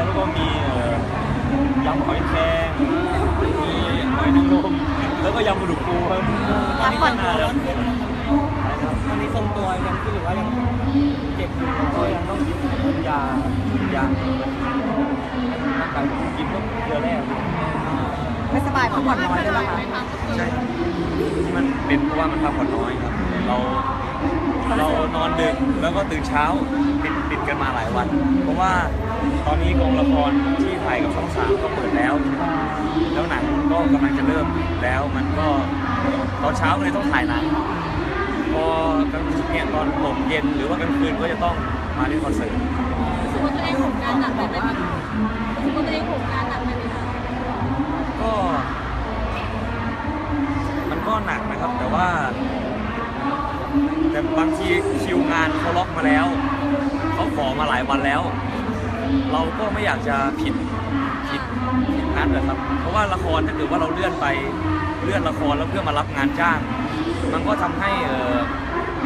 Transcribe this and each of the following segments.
แล้วก็มีเอ่อยำหอยแครงมีหอยนางรมแล้วก็ยำปลาดุกฟูครับพักผ่อนอะไรครับตอนนี้ทรงตัวยังขึ้นหรือว่ายังเจ็บอยู่ก็ยังต้องกินยายาร่างกายผมกินต้องเดือนแรกไม่สบายพักผ่อนน้อยด้วยเหรอคะใช่ที่มันเป็นเพราะว่ามันพักผ่อนน้อยครับ เราเรานอนดึกแล้วก็ตื่นเช้าติดติดกันมาหลายวัน เพราะว่า อนนี้กองละครที่ถ่ายกับช่องสามก็เปิดแล้ว แล้วหนังก็กำลังจะเริ่มแล้วมันก็ตอนเช้าก็เลยต้องถ่ายหนังพอกลางเนี่ยตอนหกเย็นหรือว่ากลางคืนก็จะต้องมาเล่นคอนเสิร์ตสมมติตัวเองผมงานหนักไหมคะสมมติตัวเองผมงานหนักไหมคะก็ มันก็หนักนะครับแต่ว่า แต่บางทีคิวงานเขาล็อกมาแล้ว เขาขอมาหลายวันแล้ว เราก็ไม่อยากจะผิดผิดผิดนัดนะครับ เพราะว่าละครถ้าเกิดว่าเราเลื่อนไปเลื่อนละครแล้วเพื่อมารับงานจ้าง มันก็ทำให้เอ่อ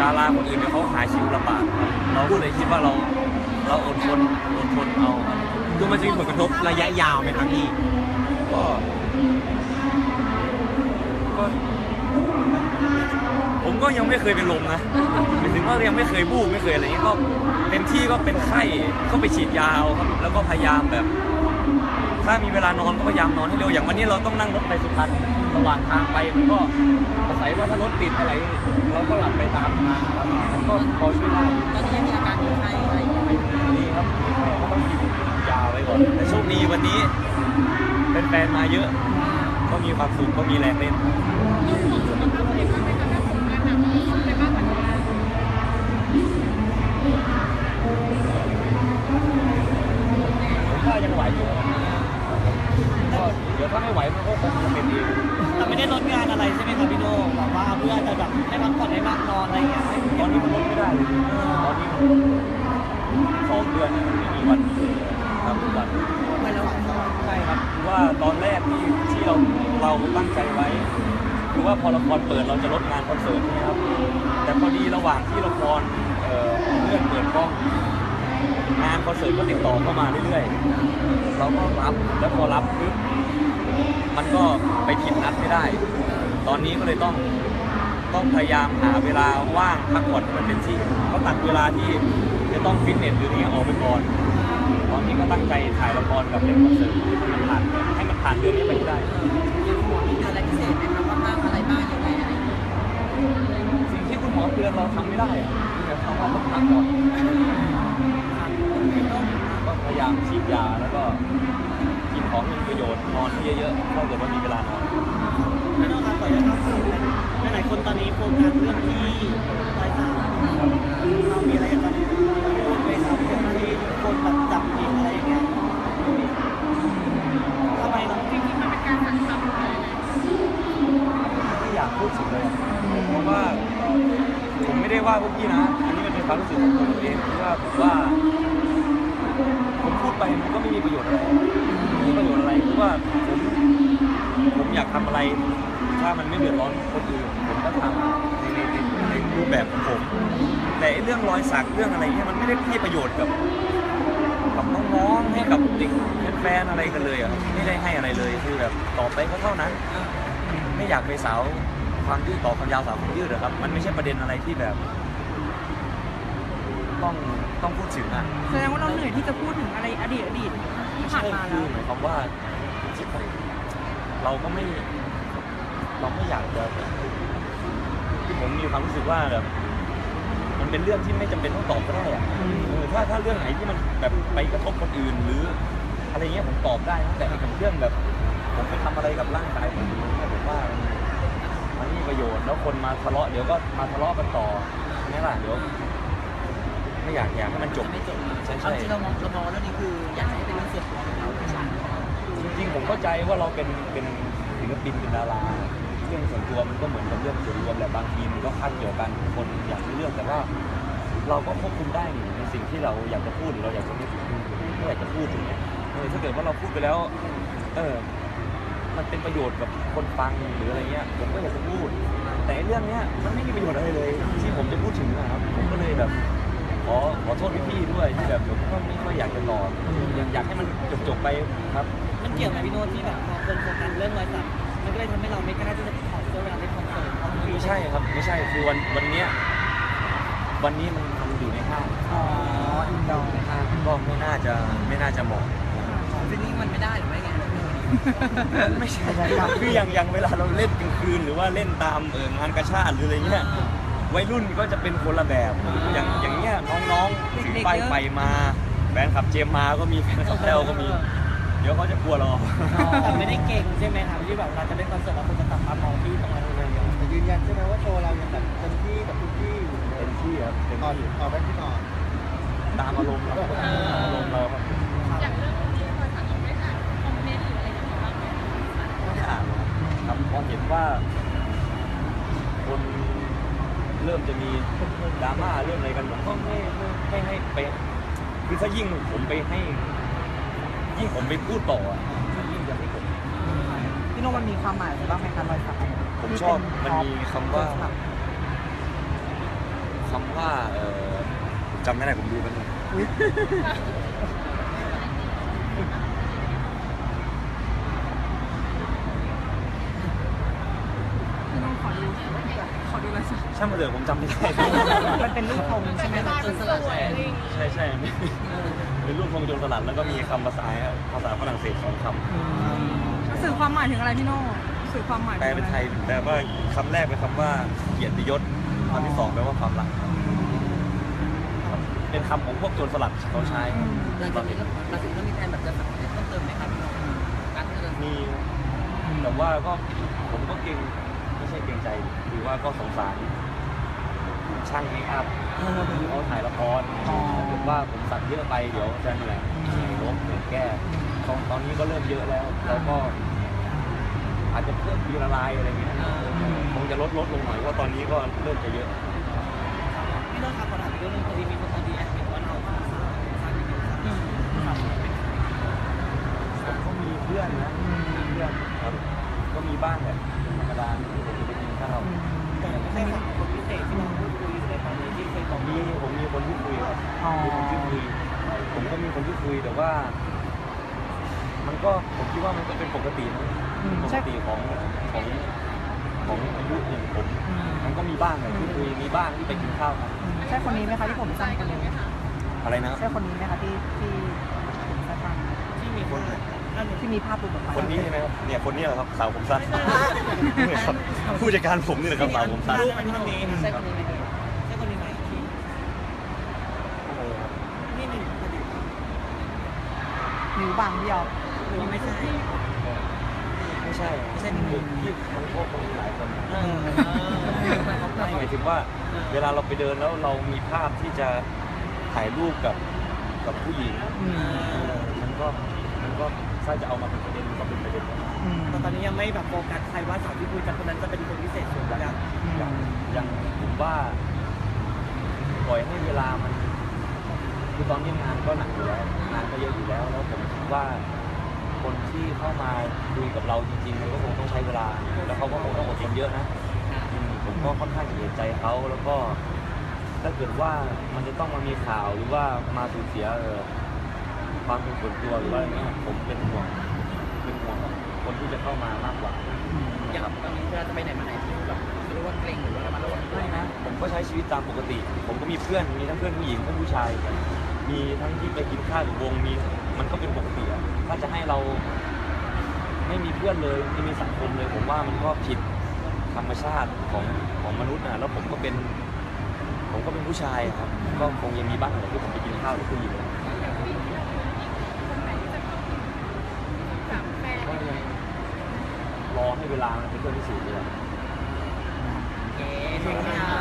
ดาราคนอื่นเนี่ยเขาหาคิวลำบากครับเราก็เลยคิดว่าเราเราอดทนอดทนเอาครับคือมันจะมีผลกระทบระยะยาวไหมครับพี่ก็ก็ ผมก็ยังไม่เคยเป็นลมนะหมายถึงว่ายังไม่เคยบูบไม่เคยอะไรอย่างนี้ก็เต็มที่ก็เป็นไข้ก็ไปฉีดยาเอาครับแล้วก็พยายามแบบ ถ้ามีเวลานอนก็พยายามนอนให้เร็วอย่างวันนี้เราต้องนั่งรถไปสุพรรณระหว่างทางไปมันก็อาศัยว่าถ้ารถติดอะไร เราก็หลับไปตามทางครับมันก็พอช่วยได้ตอนนี้ยังมีอาการมีไข้อะไรอย่างเงี้ยนี่ครับก็ต้องกินยาไว้ก่อนแต่โชคดีวันนี้เป็นแฟนๆมาเยอะ ก็มีความสุขก็มีแรงเล่น ว่ายังไหวอยู่ก็เดี๋ยวถ้าไม่ไหวมันก็คงจะเป็นเองแต่ไม่ได้ลดงานอะไรใช่ไหมครับพี่โน่แบบว่าเพื่อจะแบบให้พักผ่อนให้มากนอนอะไรอย่างเงี้ยตอนนี้มันลดไม่ได้เลยตอนนี้มันสองเดือนเนี่ยมันไม่มีวันหยุดเลยครับทุกวันไม่ระหว่างใช่ครับคือว่าตอนแรกที่ที่เราเราตั้งใจไว้คือว่าพอละครเปิดเราจะลดงานคอนเสิร์ตใช่ไหมครับแต่พอดีระหว่างที่ละครเอ่อเลื่อนเปิดกล้องานคอนเสิร์ตก็ติดต่อเข้ามาเรื่อยๆ เราก็รับแล้วพอรับปุ๊บมันก็ไปผิดนัดไม่ได้ ตอนนี้ก็เลยต้องต้องพยายามหาเวลาว่างพักผ่อนมันเป็นที่ก็ตัดเวลาที่จะต้องฟิตเนสหรืออะไรเงี้ยออกไปก่อน ตอนนี้ก็ตั้งใจถ่ายละครกับเล่นคอนเสิร์ตที่มันผ่าน ของผมเองที่ว่าผมว่า ผมพูดไปมันก็ไม่มีประโยชน์อะไรไม่มีประโยชน์อะไรเพราะว่าผมผมอยากทำอะไร ถ้ามันไม่เดือดร้อนคนอื่นผมก็ทำในในในในรูปแบบของผม แต่ไอ้เรื่องรอยสักเรื่องอะไรเงี้ยมันไม่ได้ให้ประโยชน์กับกับน้องๆให้กับเด็กแฟนๆอะไรกันเลยอะไม่ได้ให้อะไรเลยคือแบบต่อไปก็เท่านั้น ไม่อยากไปสาวความยืดต่อความยาวสาวความยืดหรอกครับ มันไม่ใช่ประเด็นอะไรที่แบบ ต้องต้องพูดถึงอะแสดงว่าเราเหนื่อยที่จะพูดถึงอะไรอดีตอดีตที่ผ่านมาคืแล้วอหมายความว่าเราก็ไม่ เราไม่อยากจะที่ผมมีความรู้สึกว่าแบบ มันเป็นเรื่องที่ไม่จำเป็นต้องตอบก็ได้อะเออถ้าถ้าเรื่องไหนที่มันแบบไปกระทบคนอื่น หรืออะไรเงี้ยผมตอบได้นะแต่ไอ้กับเรื่องแบบ ผมไปทำอะไรกับร่างกายผมเนี่ยผมว่ามันมันไม่มีประโยชน์แล้วคนมาทะเลาะเดี๋ยวก็มาทะเลาะกันต่อใช่ไหมล่ะเดี๋ยว ไม่อยากอยากให้มันจบ ไม่จบใช่เอาใช่ จริงเรามองเรามองว่าเรื่องนี้คืออยากให้เป็นเรื่องส่วนตัวของเราไม่ใช่จริงๆผมเข้าใจว่าเราเป็นเป็นศิลปินเป็นดาราเรื่องส่วนตัวมันก็เหมือนกับเรื่องส่วนรวมแหละบางทีมันก็คาดเกี่ยวกันคนอยากรู้เรื่องแต่ว่า เราก็ควบคุมได้นี่ในสิ่งที่เราอยากจะพูดหรือเราอยากจะไม่ไม่อยากจะพูดอย่างเงี้ยเออถ้าเกิดว่าเราพูดไปแล้ว เออ มันเป็นประโยชน์กับคนฟังหรืออะไรเงี้ยผมก็อยากจะพูด แต่ไอ้เรื่องเนี้ยมันไม่มีประโยชน์อะไรเลย ที่ผมจะพูดถึงนะครับผมก็เลยแบบ ขอขอโทษพี่ๆด้วยที่แบบผมก็ไม่ค่อยอยากจะตอบอยากอยากให้มันจบๆไปครับมันเกี่ยวกับพี่โน้ตที่แบบพอคนโฟกัสเรื่องรอยสักมันก็เลยทำให้เราไม่กล้าที่จะถอดเสื้อเวลาเล่นคอนเสิร์ตเพราะมันไม่ใช่ครับไม่ใช่คือวันวันเนี้ยวันนี้มันมันอยู่ในห้างอ๋ออินดอร์ในห้างก็ไม่น่าจะไม่น่าจะเหมาะ ฟิลลิ่งมันไม่ได้หรือไม่ไงไม่ใช่ครับคืออย่างอย่างเวลาเราเล่นกลางคืนหรือว่าเล่นตามเอองานกระชาติหรืออะไรเงี้ย วัยรุ่นก็จะเป็นคนละแบบ อย่างอย่างเงี้ยน้องๆถือไปไปมาแฟนคลับเจมมาก็มีแฟนคลับแต้วก็มี เดี๋ยวเขาจะกลัวเราแต่ไม่ได้เก่งใช่ไหมครับที่แบบเราจะเล่นคอนเสิร์ตแล้วคนจะตัดมามองที่ตรงนั้นเลยแต่ยืนยันใช่ไหมว่าโชว์เรายังแบบเต็มที่กับทุกที่อยู่เต็มที่ครับเต็มตอนที่ตอนแรกที่นอนตามอารมณ์ครับตามอารมณ์ ริ่มจะมีดราม่าเรื่องอะไรกันผมก็ไม่ไม่ให้ไปคือถ้ายิ่งผมไปให้ ยิ่งผมไปพูดต่ออะยิ่งจะไม่ผม พี่โน้มันมีความหมายอะไรบ้างไหมคะรอยสักอันนี้ผมชอบมันมีคำว่า คำว่าเออผมจำไม่ได้ผมดูมันงพี่โน้ตขอดูขอดูรอยสัก ช่างมาเถอะผมจำไม่ได้ มันเป็นรูปธงใช่ไหมบ้านมันสวยอะไรอย่างเงี้ยใช่ใช่เป็นรูปทรงโจรสลัดแล้วก็มีคำภาษาภาษาฝรั่งเศสสองคำสื่อความหมายถึงอะไรพี่โน้ตสื่อความหมายแปลเป็นไทยแปลว่าคำแรกเป็นคำว่าเกียรติยศคำที่สองแปลว่าความรักครับครับเป็นคำของพวกโจรสลัดเขาใช้หลังจากนี้เราถึงต้องมีแผนแบบจะสักเพิ่มเติมไหมครับพี่โน้ตการที่จะมีแต่ว่าก็ผมก็เกรงไม่ใช่เกรงใจคือว่าก็สงสารช่างเมคอัพที่เขาถ่ายละครถ้าเกิดว่าผมสักเยอะไปเดี๋ยวจะเหนื่อยเหนื่อยลบเหนื่อยแก้ตอนตอนนี้ก็เริ่มเยอะแล้วแล้วก็ อาจจะเพิ่มทีละลายอะไรเงี้ยคงจะลดลดลงหน่อยเพราะว่าตอนนี้ก็เริ่มจะเยอะพี่โน้ตครับขอถามอีกเรื่องนึงพอดีมีคนตอนดีแอดเห็นว่าเราสร้างสร้างอีกครับผมก็มีเพื่อนนะมีเพื่อนครับก็มีบ้างแหละ ธรรมดาที่ผมจะไปกินข้าวแต่ไม่ใช่สาวคนพิเศษที่เราพูดคุยในตอนนี้ที่เคยบอกมีผมมีคนที่คุยครับมีคนที่คุยผมก็มีคนที่คุยแต่ว่า มันก็ผมคิดว่ามันก็เป็นปกตินะปกติของของของอายุอย่างผม มันก็มีบ้างแหละที่คุยมีบ้างที่ไปกินข้าวกันใช่คนนี้ไหมคะที่ผมสั้นคนนี้อะไรนะครับใช่คนนี้ไหมคะที่ที่ผมสั้นที่มีคนนั่น ที่มีภาพหลุดออกมาคนนี้ใช่ไหมครับเนี่ยคนนี้แหละครับสาวผมสั้นนี่ครับผู้จัดการผมนี่แหละครับสาวผมสั้นรูปอันนี้นี้ใช่คนนี้ไหมใช่คนนี้ไหมที่นี่นี่พอดีนิ้วบางเดียวหรือไม่ใช่ไม่ใช่ไม่ใช่คือที่มันพวกคนหลายคนนะเออไม่หมายถึงว่าเวลาเราไปเดินแล้วเรามีภาพที่จะถ่ายรูปกับกับผู้หญิงเออมันก็มันก็ ถ้าจะเอามาเป็นประเด็นมันก็เป็นประเด็นนะแต่ตอนนี้ยังไม่แบบโฟกัสใครว่าสาวที่คุยกับคนนั้นจะเป็นคนพิเศษสุดอย่างอย่างอย่างผมว่า ปล่อยให้เวลามัน คือตอนนี้งานก็หนักอยู่แล้วงานก็เยอะอยู่แล้ว แล้วผมคิดว่าคนที่เข้ามาคุยกับเราจริงๆมันก็คงต้องใช้เวลา แล้วเขาก็คงต้องอดทนเยอะนะอืมผมก็ค่อนข้างจะเห็นใจเขาแล้วก็ ถ้าเกิดว่ามันจะต้องมามีข่าวหรือว่ามาสูญเสียเออ ความเป็นส่วนตัวหรือว่าอะไรเงี้ยผมเป็นห่วงเป็นห่วงคนที่จะเข้ามามากกว่า อย่างตอนนี้เวลาจะไปไหนมาไหนแบบไม่รู้ว่าเกรงหรือว่าระมัดระวังด้วยนะผมก็ใช้ชีวิตตามปกติ ผมก็มีเพื่อนมีทั้งเพื่อนผู้หญิงเพื่อนผู้ชาย มีทั้งที่ไปกินข้าวกับวงมีมันก็เป็นปกติอะถ้าจะให้เราไม่มีเพื่อนเลยไม่มีสังคมเลย ผมว่ามันก็ผิดธรรมชาติของของมนุษย์นะแล้วผมก็เป็น ผมก็เป็นผู้ชายอะครับ ก็คงยังมีบ้างแหละที่ผมไปกินข้าวกับผู้หญิง กับแฟน ก็ยังรอ ให้เวลามันเป็นเครื่องพิสูจน์เลยอะเอ๊ะขอบคุณค่ะ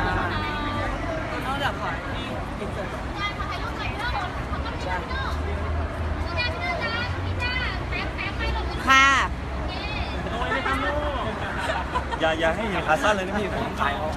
นอกจากขอที่อินเสิร์ตงานขอถ่ายรูปหน่อยเนอะขอต้องพี่เนอะพี่จ้าพี่เนอะจ้าพี่จ้าแป๊บแป๊บไปลงค่ะเย้อย่าอย่าให้เห็นขาสั้นเลยนะพี่ผมขายเขา